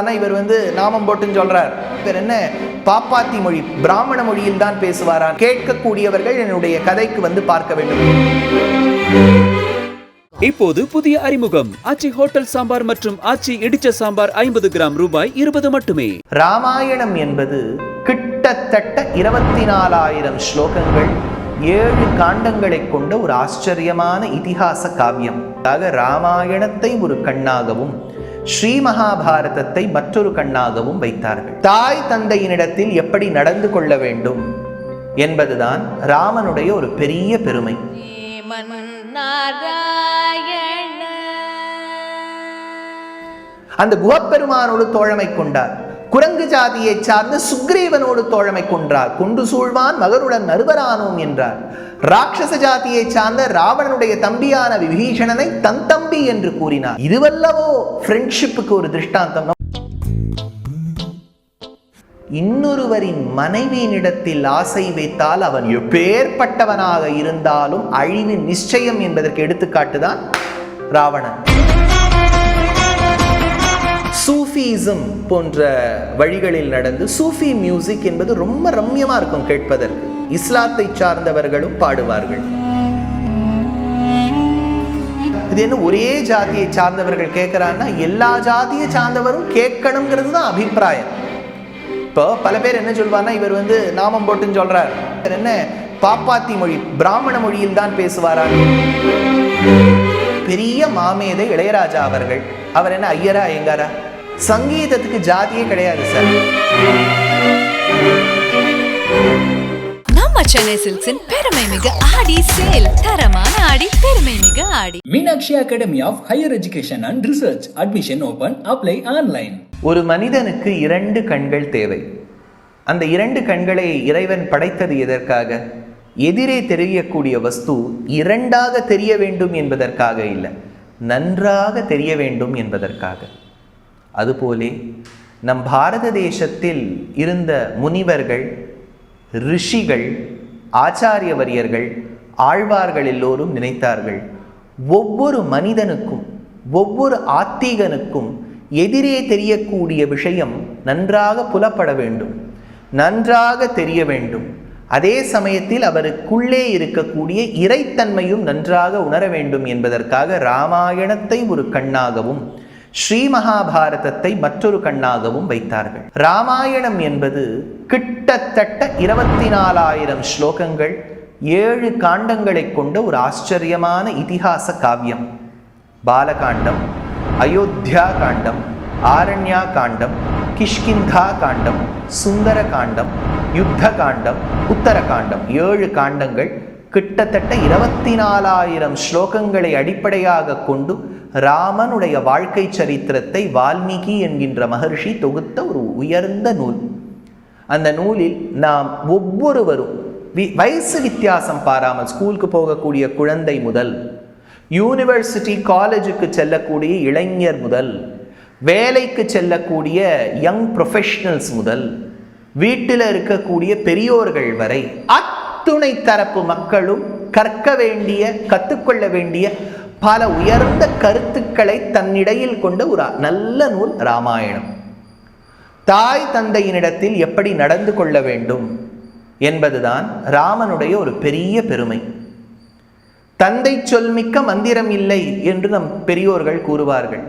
ஆனா இவர் வந்து நாமம் போட்டுன்னு சொல்றார். இவர் என்ன? பாப்பாத்தி மொழி பிராமண மொழியில் தான் பேசுவாரா? கேட்கக்கூடியவர்கள் என்னுடைய கதைக்கு வந்து பார்க்க வேண்டும். இப்போது புதிய அறிமுகம். ஆச்சி ஹோட்டல் சாம்பார் மற்றும் ஆச்சி இடிச்ச சாம்பார் ஐம்பது கிராம் ரூபாய் இருபது மட்டுமே. ராமாயணம் என்பது கிட்டத்தட்ட இருபத்தி நாலாயிரம் ஸ்லோகங்கள் ஏழு காண்டங்களை கொண்ட ஒரு ஆச்சரியமான இதிகாச காவியம். ராமாயணத்தை ஒரு கண்ணாகவும் ஸ்ரீ மகாபாரதத்தை மற்றொரு கண்ணாகவும் வைத்தார்கள். தாய் தந்தையினிடத்தில் எப்படி நடந்து கொள்ள வேண்டும் என்பதுதான் ராமனுடைய ஒரு பெரிய பெருமை. அந்த குகப்பெருமானோடு தோழமை கொண்டார். குரங்கு ஜாதியைச் சார்ந்து சுக்ரீவனோடு தோழமை கொன்றார். குண்டு சூழ்வான் மகருடன் நறுவரானோம் என்றார். ராட்சச ஜாதியைச் சார்ந்த ராவணனுடைய தம்பியான விபீஷணனை தன் தம்பி என்று கூறினார். இதுவல்லவோ ஃப்ரெண்ட்ஷிப்புக்கு ஒரு திருஷ்டாந்தம். இன்னொருவரின் மனைவியினிடத்தில் ஆசை வைத்தால் அவன் எப்பேற்பட்டவனாக இருந்தாலும் அழிவு நிச்சயம் என்பதற்கு எடுத்துக்காட்டுதான் ராவணன். சூஃபிசம் போன்ற வழிகளில் நடந்து சூஃபி மியூசிக் என்பது ரொம்ப ரம்யமாக இருக்கும் கேட்பதற்கு. இஸ்லாத்தை சார்ந்தவர்களும் பாடுவார்கள். இது என்ன ஒரே ஜாதியை சார்ந்தவர்கள் கேட்கிறான்னா எல்லா ஜாதியை சார்ந்தவரும் கேட்கணுங்கிறது தான் அபிப்பிராயம். இப்போ பல பேர் என்ன சொல்வான்னா இவர் வந்து நாமம் போட்டுன்னு சொல்கிறார் என்ன பாப்பாத்தி மொழி பிராமண மொழியில் தான் பேசுவாரா? பெரிய மாமேதை இளையராஜா அவர்கள். அவர் என்ன ஐயரா எங்காரா? சங்கீதத்துக்கு ஜாதியே கிடையாது சார் நம்ம சென்னை சில்க்ஸின் பெருமை மிகு ஆடி சேல் தரமான ஆடி பெருமை மிகு ஆடி Meenakshi Academy of Higher Education and Research. Admission open. Apply online. ஒரு மனிதனுக்கு இரண்டு கண்கள் தேவை அந்த இரண்டு கண்களை இறைவன் படைத்தது எதற்காக எதிரே தெரியக்கூடிய வஸ்து இரண்டாக தெரிய வேண்டும் என்பதற்காக இல்லை நன்றாக தெரிய வேண்டும் என்பதற்காக அதுபோலே நம் பாரத தேசத்தில் இருந்த முனிவர்கள் ரிஷிகள் ஆச்சாரியவரியர்கள் ஆழ்வார்கள் எல்லோரும் நினைத்தார்கள். ஒவ்வொரு மனிதனுக்கும் ஒவ்வொரு ஆத்தீகனுக்கும் எதிரே தெரியக்கூடிய விஷயம் நன்றாக புலப்பட வேண்டும். நன்றாக தெரிய வேண்டும். அதே சமயத்தில் அவருக்குள்ளே இருக்கக்கூடிய இறைத்தன்மையும் நன்றாக உணர வேண்டும் என்பதற்காக ராமாயணத்தை ஒரு கண்ணாகவும் ஸ்ரீ மகாபாரதத்தை மற்றொரு கண்ணாகவும் வைத்தார்கள். ராமாயணம் என்பது கிட்டத்தட்ட இருபத்தி நாலாயிரம் ஸ்லோகங்கள் ஏழு காண்டங்களை கொண்ட ஒரு ஆச்சரியமான இதிகாச காவியம். பாலகாண்டம் அயோத்தியா காண்டம் ஆரண்யா காண்டம் கிஷ்கிந்தா காண்டம் சுந்தர காண்டம் யுத்த காண்டம் உத்தர காண்டம் ஏழு காண்டங்கள் கிட்டத்தட்ட இருபத்தி நாலாயிரம் ஸ்லோகங்களை அடிப்படையாக கொண்டு ராமனுடைய வாழ்க்கை சரித்திரத்தை வால்மீகி என்கின்ற மகர்ஷி தொகுத்த ஒரு உயர்ந்த நூல். அந்த நூலில் நாம் ஒவ்வொருவரும் வி- வயசு வித்தியாசம் பாராமல் ஸ்கூலுக்கு போகக்கூடிய குழந்தை முதல் யூனிவர்சிட்டி காலேஜுக்கு செல்லக்கூடிய இளைஞர் முதல் வேலைக்கு செல்லக்கூடிய யங் ப்ரொஃபஷனல்ஸ் முதல் வீட்டில் இருக்கக்கூடிய பெரியோர்கள் வரை அத்துணை தரப்பு மக்களும் கற்க வேண்டிய கற்றுக்கொள்ள வேண்டிய பல உயர்ந்த கருத்துக்களை தன்னிடையில் கொண்ட ஒரு நல்ல நூல் ராமாயணம். தாய் தந்தையினிடத்தில் எப்படி நடந்து கொள்ள வேண்டும் என்பதுதான் ராமனுடைய ஒரு பெரிய பெருமை. தந்தை சொல்மிக்க மந்திரம் இல்லை என்று நம் பெரியோர்கள் கூறுவார்கள்.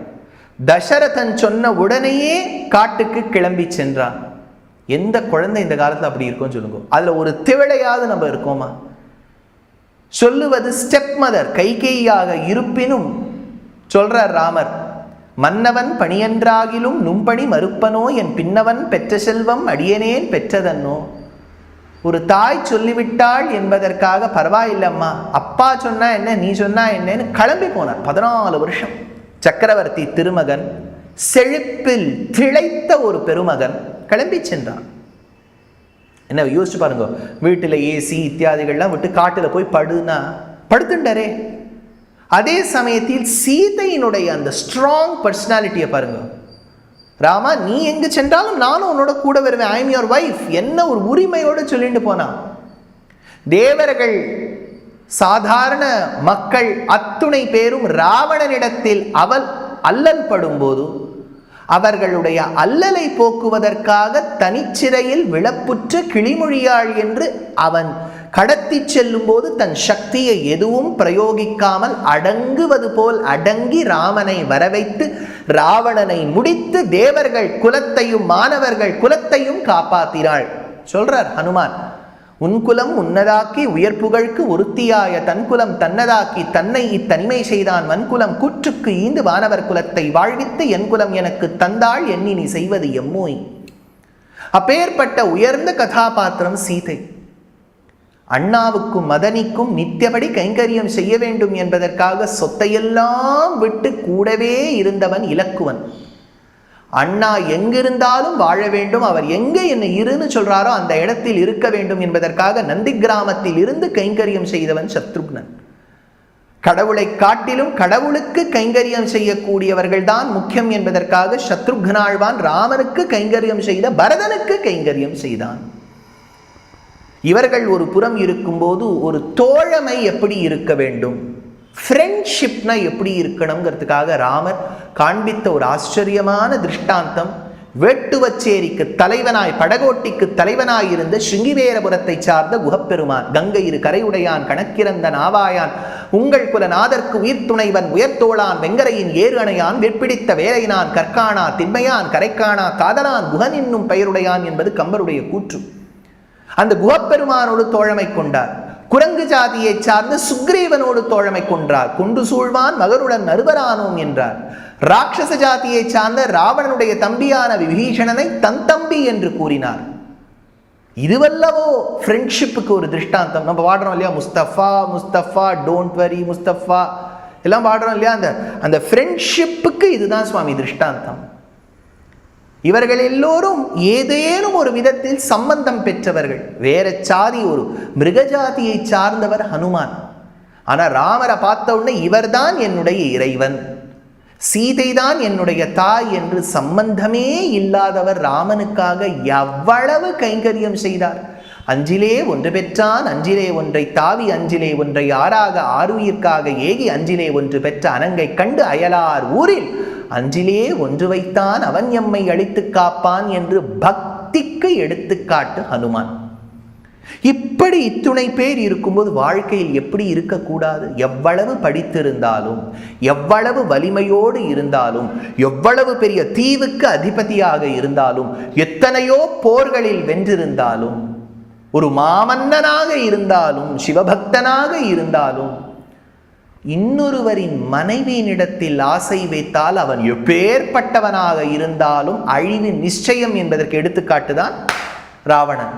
தசரதன் சொன்ன உடனேயே காட்டுக்கு கிளம்பி சென்றான். எந்த குழந்தை இந்த காலத்தில் அப்படி இருக்கும்னு சொல்லுங்க. அதில் ஒரு திவளையாவது நம்ம இருக்கோமா? சொல்லுவது ஸ்டெப் மதர் கைகேயாக இருப்பினும் சொல்றார் ராமர் மன்னவன் பணியன்றாகிலும் நும்பணி மறுப்பனோ என் பின்னவன் பெற்ற செல்வம் அடியனேன் பெற்றதன்னோ? ஒரு தாய் சொல்லிவிட்டாள் என்பதற்காக பரவாயில்லம்மா அப்பா சொன்னா என்ன நீ சொன்னா என்னன்னு கிளம்பி போனார். பதினாலு வருஷம். சக்கரவர்த்தி திருமகன் செழிப்பில் திளைத்த ஒரு பெருமகன் கிளம்பி சென்றான். என்ன யோசிச்சு பாருங்க. வீட்டில் ஏசி இத்தியாதிகள்லாம் விட்டு காட்டில் போய் படுனா படுத்துட்டாரே அதே சமயத்தில் சீதையினுடைய அந்த ஸ்ட்ராங் பர்சனாலிட்டியை பாருங்க. ராமா நீ எங்கு சென்றாலும் நானும் உன்னோட கூட வருவேன். ஐ எம் யுவர் வைஃப் என்ன ஒரு உரிமையோடு சொல்லிட்டு போனான் தேவர்கள் சாதாரண மக்கள் அத்துணை பேரும் ராவணனிடத்தில் அவள் அல்லல் படும்போது அவர்களுடைய அல்லலை போக்குவதற்காக தனிச்சிறையில் விளப்புற்ற கிளிமொழியாள் என்று அவன் கடத்தி செல்லும்போது தன் சக்தியை எதுவும் பிரயோகிக்காமல் அடங்குவது போல் அடங்கி ராமனை வரவைத்து ராவணனை முடித்து தேவர்கள் குலத்தையும் மாணவர்கள் குலத்தையும் காப்பாத்தினாள். சொல்றார் ஹனுமான். உன் குலம் உன்னதாக்கி உயர்ப்புகழ்க்கு ஒருத்தியாய தன்குலம் தன்னதாக்கி தன்னை இத்தனிமை செய்தான் வன்குலம் கூற்றுக்கு ஈந்து வானவர் குலத்தை வாழ்வித்து என் குலம் எனக்கு தந்தாள் எண்ணி நீ செய்வது எம்மோய் அப்பேற்பட்ட உயர்ந்த கதாபாத்திரம் சீதை. அண்ணாவுக்கும் மதனிக்கும் நித்தியபடி கைங்கரியம் செய்ய வேண்டும் என்பதற்காக சொத்தையெல்லாம் விட்டு கூடவே இருந்தவன் இலக்குவன். அண்ணா எங்கிருந்தாலும் வாழ வேண்டும். அவர் எங்கே என்னை இருன்னு சொல்றாரோ அந்த இடத்தில் இருக்க வேண்டும் என்பதற்காக நந்தி கிராமத்தில் இருந்து கைங்கரியம் செய்தவன் சத்ருக்னன். கடவுளை காட்டிலும் கடவுளுக்கு கைங்கரியம் செய்யக்கூடியவர்கள் தான் முக்கியம் என்பதற்காக சத்ருக்னாழ்வான் ராமனுக்கு கைங்கரியம் செய்த பரதனுக்கு கைங்கரியம் செய்தான். இவர்கள் ஒரு புறம் இருக்கும்போது ஒரு தோழமை எப்படி இருக்க வேண்டும்? ஃப்ரெண்ட்ஷிப்னா எப்படி இருக்கணுங்கிறதுக்காக ராமர் காண்பித்த ஒரு ஆச்சரியமான திருஷ்டாந்தம். வேட்டுவச்சேரிக்கு தலைவனாய் படகோட்டிக்கு தலைவனாய் இருந்த சிங்கிவேரபுரத்தை சார்ந்த குகப்பெருமான் கங்கை இரு கரையுடையான் கணக்கிறந்த நாவாயான் உங்கள் குலநாதற்கு உயிர்த்துணைவன் உயர்த்தோளான் வெங்கரையின் ஏறு அணையான் வெற்பிடித்த வேலையினான் கற்கானா திண்மையான் கரைக்கானா காதலான் குகன் என்னும் பெயருடையான் என்பது கம்பருடைய கூற்று. அந்த குகப்பெருமானோடு தோழமை கொண்டார். குரங்கு ஜாதியை சார்ந்து சுக்ரீவனோடு தோழமை கொன்றார். குண்டு சூழ்வான் மகருடன் நறுவரானோம் என்றார். ராட்சச ஜாதியை சார்ந்த ராவணனுடைய தம்பியான விபீஷணனை தன் தம்பி என்று கூறினார். இதுவல்லவோ ஃப்ரெண்ட்ஷிப்புக்கு ஒரு திருஷ்டாந்தம். நம்ம பாடுறோம் இல்லையா? Mustafa Mustafa don't worry Mustafa. எல்லாம் பாடுறோம் இல்லையா? அந்த அந்த ஃப்ரெண்ட்ஷிப்புக்கு இதுதான் சுவாமி திருஷ்டாந்தம். இவர்கள் எல்லோரும் ஏதேனும் ஒரு விதத்தில் சம்பந்தம் பெற்றவர்கள். வேற சாதி ஒரு மிருகஜாதியை சார்ந்தவர் ஹனுமான். ஆனால் ராமரை பார்த்த உடனே இவர்தான் என்னுடைய இறைவன். சீதைதான் என்னுடைய தாய் என்று சம்பந்தமே இல்லாதவர் ராமனுக்காக எவ்வளவு கைங்கரியம் செய்தார். அஞ்சிலே ஒன்று பெற்றான் அஞ்சிலே ஒன்றை தாவி அஞ்சிலே ஒன்றை ஆறாக ஆறுயிர்க்காக ஏகி அஞ்சிலே ஒன்று பெற்ற அனங்கை கண்டு அயலார் ஊரில் அஞ்சிலே ஒன்று வைத்தான் அவன் எம்மை அழித்து காப்பான் என்று பக்திக்கு எடுத்துக்காட்டு ஹனுமான். இப்படி இத்துணை பேர் இருக்கும்போது வாழ்க்கையில் எப்படி இருக்கக்கூடாது? எவ்வளவு படித்திருந்தாலும் எவ்வளவு வலிமையோடு இருந்தாலும் எவ்வளவு பெரிய தீவுக்கு அதிபதியாக இருந்தாலும் எத்தனையோ போர்களில் வென்றிருந்தாலும் ஒரு மாமன்னனாக இருந்தாலும் சிவபக்தனாக இருந்தாலும் இன்னொருவரின் மனைவியினிடத்தில் ஆசை வைத்தால் அவன் எப்பேற்பட்டவனாக இருந்தாலும் அழிவு நிச்சயம் என்பதற்கு எடுத்துக்காட்டுதான் ராவணன்.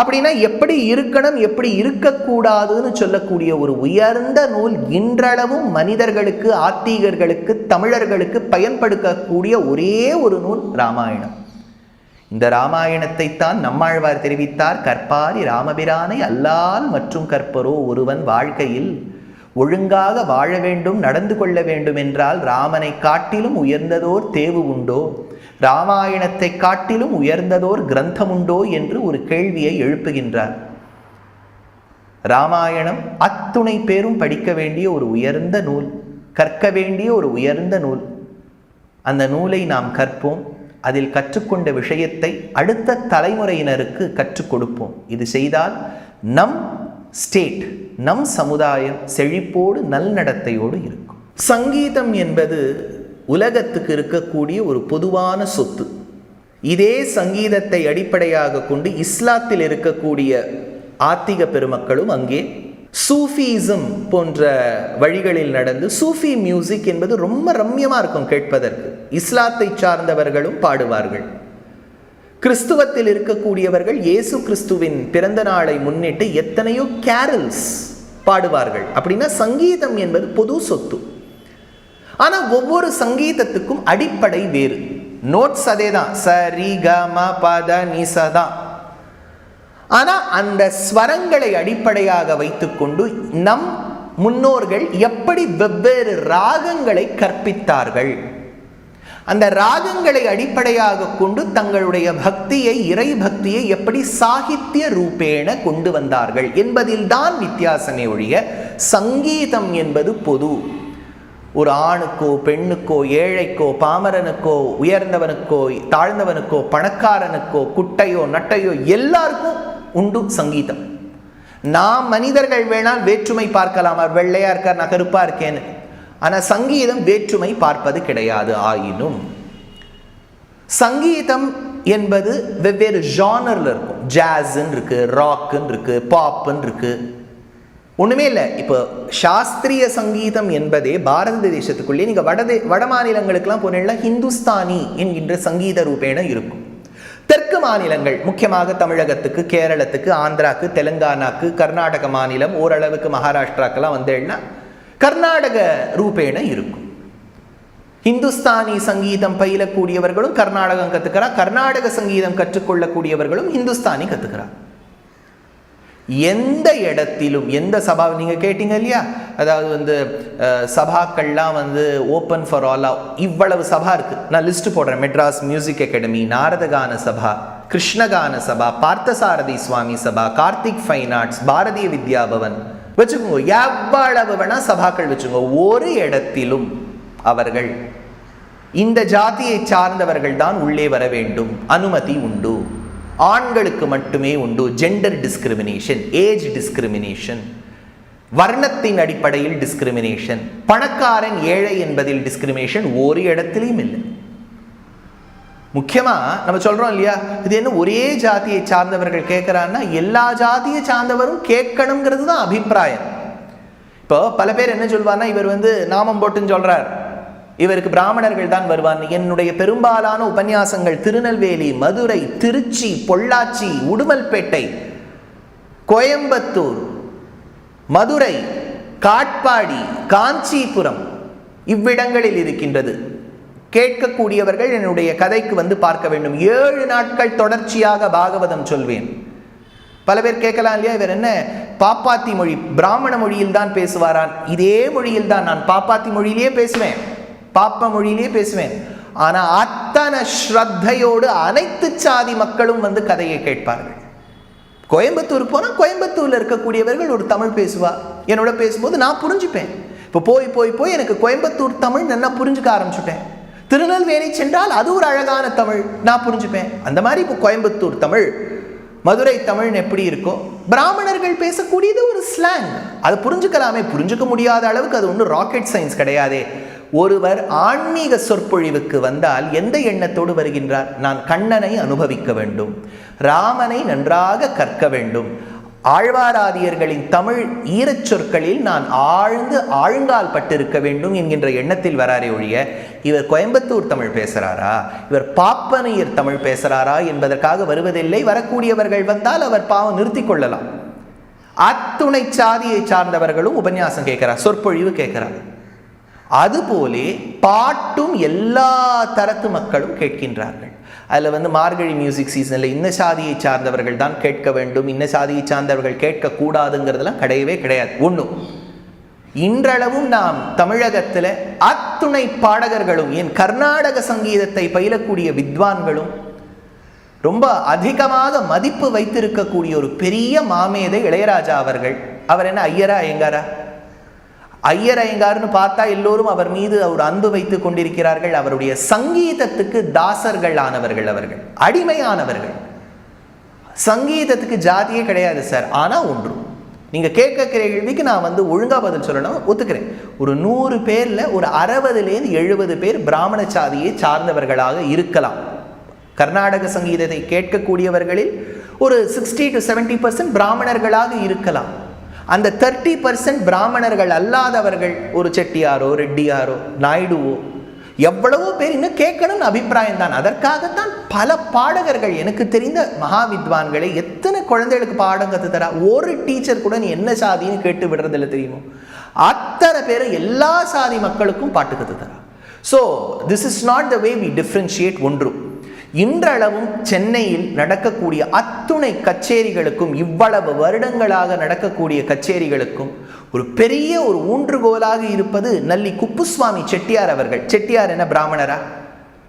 அப்படின்னா எப்படி இருக்கணும் எப்படி இருக்கக்கூடாதுன்னு சொல்லக்கூடிய ஒரு உயர்ந்த நூல் இன்றளவும் மனிதர்களுக்கு ஆத்தீகர்களுக்கு தமிழர்களுக்கு பயன்படுத்தக்கூடிய ஒரே ஒரு நூல் ராமாயணம். இந்த ராமாயணத்தை தான் நம்மாழ்வார் தெரிவித்தார். கற்பாரி ராமபிரானை அல்லால் மற்றும் கற்பரோ ஒருவன் வாழ்க்கையில் ஒழுங்காக வாழ வேண்டும் நடந்து கொள்ள வேண்டும் என்றால் ராமனை காட்டிலும் உயர்ந்ததோர் தேவு உண்டோ? ராமாயணத்தை காட்டிலும் உயர்ந்ததோர் கிரந்தம் உண்டோ என்று ஒரு கேள்வியை எழுப்புகின்றார். ராமாயணம் அத்துணை பேரும் படிக்க வேண்டிய ஒரு உயர்ந்த நூல் கற்க வேண்டிய ஒரு உயர்ந்த நூல். அந்த நூலை நாம் கற்போம் அதில் கற்றுக்கொண்ட விஷயத்தை அடுத்த தலைமுறையினருக்கு கற்றுக் கொடுப்போம். இது செய்தால் நம் ஸ்டேட் நம் சமுதாயம் செழிப்போடு நல்நடத்தையோடு இருக்கும். சங்கீதம் என்பது உலகத்துக்கு இருக்கக்கூடிய ஒரு பொதுவான சொத்து. இதே சங்கீதத்தை அடிப்படையாக கொண்டு இஸ்லாத்தில் இருக்கக்கூடிய ஆத்திக பெருமக்களும் அங்கே சூஃபிசம் போன்ற வழிகளில் நடந்து சூஃபி மியூசிக் என்பது ரொம்ப ரம்யமாக இருக்கும் கேட்பதற்கு. இஸ்லாத்தை சார்ந்தவர்களும் பாடுவார்கள். கிறிஸ்துவத்தில் இருக்கக்கூடியவர்கள் இயேசு கிறிஸ்துவின் பிறந்த நாளை முன்னிட்டு எத்தனையோ கேரல்ஸ் பாடுவார்கள். அப்படின்னா சங்கீதம் என்பது பொது சொத்து. ஆனால் ஒவ்வொரு சங்கீதத்துக்கும் அடிப்படை வேறு. நோட்ஸ் அதே தான் ச ரி க ம பத நிச ஆனால் அந்த ஸ்வரங்களை அடிப்படையாக வைத்துக்கொண்டு நம் முன்னோர்கள் எப்படி வெவ்வேறு ராகங்களை கற்பித்தார்கள். அந்த ராகங்களை அடிப்படையாக கொண்டு தங்களுடைய பக்தியை இறை பக்தியை எப்படி சாகித்ய ரூபேண கொண்டு வந்தார்கள் என்பதில்தான் வித்தியாசமே ஒழிய சங்கீதம் என்பது பொது. ஒரு ஆணுக்கோ பெண்ணுக்கோ ஏழைக்கோ பாமரனுக்கோ உயர்ந்தவனுக்கோ தாழ்ந்தவனுக்கோ பணக்காரனுக்கோ குட்டையோ நட்டையோ எல்லாருக்கும் உண்டு சங்கீதம். நாம் மனிதர்கள் வேணால் வேற்றுமை பார்க்கலாம். அவர் வெள்ளையா இருக்கார் நான் கருப்பா இருக்கேன்னு. ஆனால் சங்கீதம் வேற்றுமை பார்ப்பது கிடையாது ஆயினும். சங்கீதம் என்பது வெவ்வேறு ஜானரில் இருக்கும். ஜாஸ்ன்னு இருக்கு ராக்குன்னு இருக்கு பாப்புன்னு இருக்கு. ஒன்றுமே இல்லை. இப்போ சாஸ்திரிய சங்கீதம் என்பதே பாரத தேசத்துக்குள்ளே நீங்கள் வடதே வட மாநிலங்களுக்கெல்லாம் போனீங்கன்னா ஹிந்துஸ்தானி என்கின்ற சங்கீத ரூபேண இருக்கும். தெற்கு மாநிலங்கள் முக்கியமாக தமிழகத்துக்கு கேரளத்துக்கு ஆந்திராக்கு தெலுங்கானாக்கு கர்நாடக மாநிலம் ஓரளவுக்கு மகாராஷ்டிராக்கெல்லாம் வந்தேன்னா கர்நாடக ரூபேண இருக்கும். ஹிந்துஸ்தானி சங்கீதம் பயிலக்கூடியவர்களும் கர்நாடகம் கத்துக்கிறா கர்நாடக சங்கீதம் கற்றுக்கொள்ளக்கூடியவர்களும் ஹிந்துஸ்தானி கத்துக்கிறா. எந்த இடத்திலும் எந்த சபா நீங்க கேட்டீங்க இல்லையா? அதாவது வந்து சபாக்கள்லாம் வந்து ஓப்பன் ஃபார் ஆல் இவ்வளவு சபா இருக்கு. நான் லிஸ்ட் போடுறேன். Madras music academy Naradagana Sabha Krishnagana Sabha Parthasarathy Swami Sabha Karthik fine arts Bharatiya Vidya Bhavan வச்சுக்கோங்க எவ்வளவு வேணா சபாக்கள் வச்சுக்கோங்க ஒரு இடத்திலும் அவர்கள் இந்த ஜாதியை சார்ந்தவர்கள் தான் உள்ளே வர வேண்டும் அனுமதி உண்டு. ஆண்களுக்கு மட்டுமே உண்டு ஜெண்டர் டிஸ்கிரிமினேஷன் ஏஜ் டிஸ்கிரிமினேஷன் வர்ணத்தின் அடிப்படையில் டிஸ்கிரிமினேஷன் பணக்காரன் ஏழை என்பதில் டிஸ்கிரிமினேஷன் ஒரு இடத்திலையும் இல்லை. முக்கியமாக நம்ம சொல்கிறோம் இல்லையா? இது என்ன ஒரே ஜாதியை சார்ந்தவர்கள் கேட்குறான்னா எல்லா ஜாதியை சார்ந்தவரும் கேட்கணுங்கிறது தான் அபிப்பிராயம். இப்போ பல பேர் என்ன சொல்வார்னா இவர் வந்து நாமம் போட்டுன்னு சொல்கிறார் இவருக்கு பிராமணர்கள் தான் வருவார் என்னுடைய பெரும்பாலான உபன்யாசங்கள் திருநெல்வேலி மதுரை திருச்சி பொள்ளாச்சி உடுமல்பேட்டை கோயம்புத்தூர் மதுரை காட்பாடி காஞ்சிபுரம் இவ்விடங்களில் இருக்கின்றது. கேட்கக்கூடியவர்கள் என்னுடைய கதைக்கு வந்து பார்க்க வேண்டும். ஏழு நாட்கள் தொடர்ச்சியாக பாகவதம் சொல்வேன். பல பேர் கேட்கலாம் இல்லையா? இவர் என்ன? பாப்பாத்தி மொழி பிராமண மொழியில் தான் பேசுவாரான். இதே மொழியில் தான் நான் பாப்பாத்தி மொழியிலேயே பேசுவேன். பாப்ப மொழியிலேயே பேசுவேன். ஆனால் அத்தனை ஸ்ரத்தையோடு அனைத்து சாதி மக்களும் வந்து கதையை கேட்பார்கள். கோயம்புத்தூர் போனால் கோயம்புத்தூரில் இருக்கக்கூடியவர்கள் ஒரு தமிழ் பேசுவா. என்னோட பேசும்போது நான் புரிஞ்சுப்பேன். இப்போ போய் போய் போய் எனக்கு கோயம்புத்தூர் தமிழ் நல்லா புரிஞ்சுக்க ஆரம்பிச்சுட்டேன். திருநெல்வேலி சென்றால் அது ஒரு அழகான தமிழ். நான் புரிஞ்சுப்பேன். அந்த மாதிரி இப்போ கோயம்புத்தூர் தமிழ் மதுரை தமிழ்னு எப்படி இருக்கோ பிராமணர்கள் பேசக்கூடியது ஒரு ஸ்லாங் அதை புரிஞ்சுக்கலாமே. புரிஞ்சுக்க முடியாத அளவுக்கு அது ஒன்றும் ராக்கெட் சயின்ஸ் கிடையாதே. ஒருவர் ஆன்மீக சொற்பொழிவுக்கு வந்தால் எந்த எண்ணத்தோடு வருகின்றார்? நான் கண்ணனை அனுபவிக்க வேண்டும். ராமனை நன்றாக கற்க வேண்டும். ஆழ்வாராதியர்களின் தமிழ் ஈரச் சொற்களில் நான் ஆழ்ந்து ஆழ்ந்தால் பட்டிருக்க வேண்டும் என்கின்ற எண்ணத்தில் வராரே ஒழிய இவர் கோயம்புத்தூர் தமிழ் பேசுகிறாரா இவர் பாப்பனையர் தமிழ் பேசுகிறாரா என்பதற்காக வருவதில்லை வரக்கூடியவர்கள் வந்தால் அவர் பாவம் நிறுத்தி கொள்ளலாம். அத்துணை சாதியை சார்ந்தவர்களும் உபன்யாசம் கேட்கிறார் சொற்பொழிவு கேட்கிறார். அதுபோலே பாட்டும் எல்லா தரத்து மக்களும் கேட்கின்றார்கள். அதில் வந்து மார்கழி மியூசிக் சீசனில் இந்த சாதியை சார்ந்தவர்கள் தான் கேட்க வேண்டும். இந்த சாதியை சார்ந்தவர்கள் கேட்கக்கூடாதுங்கிறதுலாம் கிடையவே கிடையாது. ஒன்றும் இன்றளவும் நாம் தமிழகத்தில் அத்துணை பாடகர்களும் என் கர்நாடக சங்கீதத்தை பயிலக்கூடிய வித்வான்களும் ரொம்ப அதிகமாக மதிப்பு வைத்திருக்கக்கூடிய ஒரு பெரிய மாமேதை இளையராஜா அவர்கள். அவர் என்ன ஐயரா எங்காரா? ஐயர் ஐயங்கார்னு பார்த்தா எல்லோரும் அவர் மீது அவர் அன்பு வைத்துக் கொண்டிருக்கிறார்கள். அவருடைய சங்கீதத்துக்கு தாசர்கள் ஆனவர்கள் அவர்கள். அடிமையானவர்கள். சங்கீதத்துக்கு ஜாதியே கிடையாது சார். ஆனால் ஒன்று. நீங்கள் கேட்க கேள்விக்கு நான் வந்து ஒழுங்கா பதில் சொல்லணும் ஒத்துக்கிறேன். ஒரு நூறு பேரில் ஒரு அறுபதுலேருந்து எழுபது பேர் பிராமண சாதியை சார்ந்தவர்களாக இருக்கலாம். கர்நாடக சங்கீதத்தை கேட்கக்கூடியவர்களில் ஒரு சிக்ஸ்டி டு செவன்டி பர்சன்ட் பிராமணர்களாக இருக்கலாம். அந்த தேர்ட்டி பர்சன்ட் பிராமணர்கள் அல்லாதவர்கள் ஒரு செட்டியாரோ ரெட்டியாரோ நாயுடுவோ எவ்வளவோ பேர் இன்னும் கேட்கணும்னு அபிப்பிராயம் தான். அதற்காகத்தான் பல பாடகர்கள் எனக்கு தெரிந்த மகா வித்வான்களை எத்தனை குழந்தைகளுக்கு பாடம் கத்து தரா ஒரு டீச்சர் கூட நீ என்ன சாதின்னு கேட்டு விடுறதில்ல தெரியுமோ? அத்தனை பேரும் எல்லா சாதி மக்களுக்கும் பாட்டு கற்று தரா so this is not the way we differentiate ஒன்று. இன்றளவும் சென்னையில் நடக்கக்கூடிய அத்துணை கச்சேரிகளுக்கும் இவ்வளவு வருடங்களாக நடக்கக்கூடிய கச்சேரிகளுக்கும் ஒரு பெரிய ஒரு ஊன்றுகோலாக இருப்பது நல்லி குப்புசுவாமி செட்டியார் அவர்கள். செட்டியார் என்ன பிராமணரா?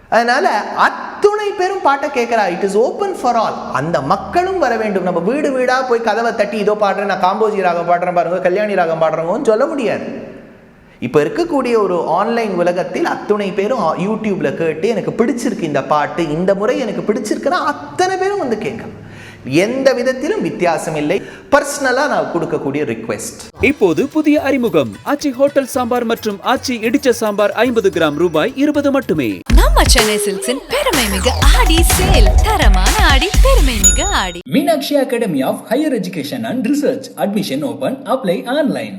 அதனால அத்துணை பேரும் பாட்டை கேட்கிறா it is open for all அந்த மக்களும் வர வேண்டும். நம்ம வீடு வீடாக போய் கதவை தட்டி இதோ பாடுறேன் நான் காம்போஜி ராகம் பாடுறேன் பாருங்க கல்யாணி ராகம் பாடுறவங்கன்னு சொல்ல முடியாது. இப்போ இருக்கக்கூடிய ஒரு ஆன்லைன் உலகத்தில் அத்துணை பேரும் யூடியூப்ல கேட்டு எனக்கு பிடிச்சிருக்கு இந்த பாட்டு இந்த முறை எனக்கு பிடிச்சிருக்குன்னா அத்தனை பேரும் வந்து கேட்கலாம். எந்த விதத்திலும் வித்தியாசம் இல்லை. பர்சனலாக நான் கொடுக்கக்கூடிய ரிக்வெஸ்ட் இப்போது புதிய அறிமுகம். ஆச்சி ஹோட்டல் சாம்பார் மற்றும் ஆச்சி இடிச்ச சாம்பார் ஐம்பது கிராம் ரூபாய் இருபது மட்டுமே. நம்ம சென்னை சில்க்ஸின் பெருமை மிகு ஆடி சேல். தரமான ஆடி பெருமை மிகு ஆடி. Meenakshi Academy of Higher Education and Research. Admission open. Apply online.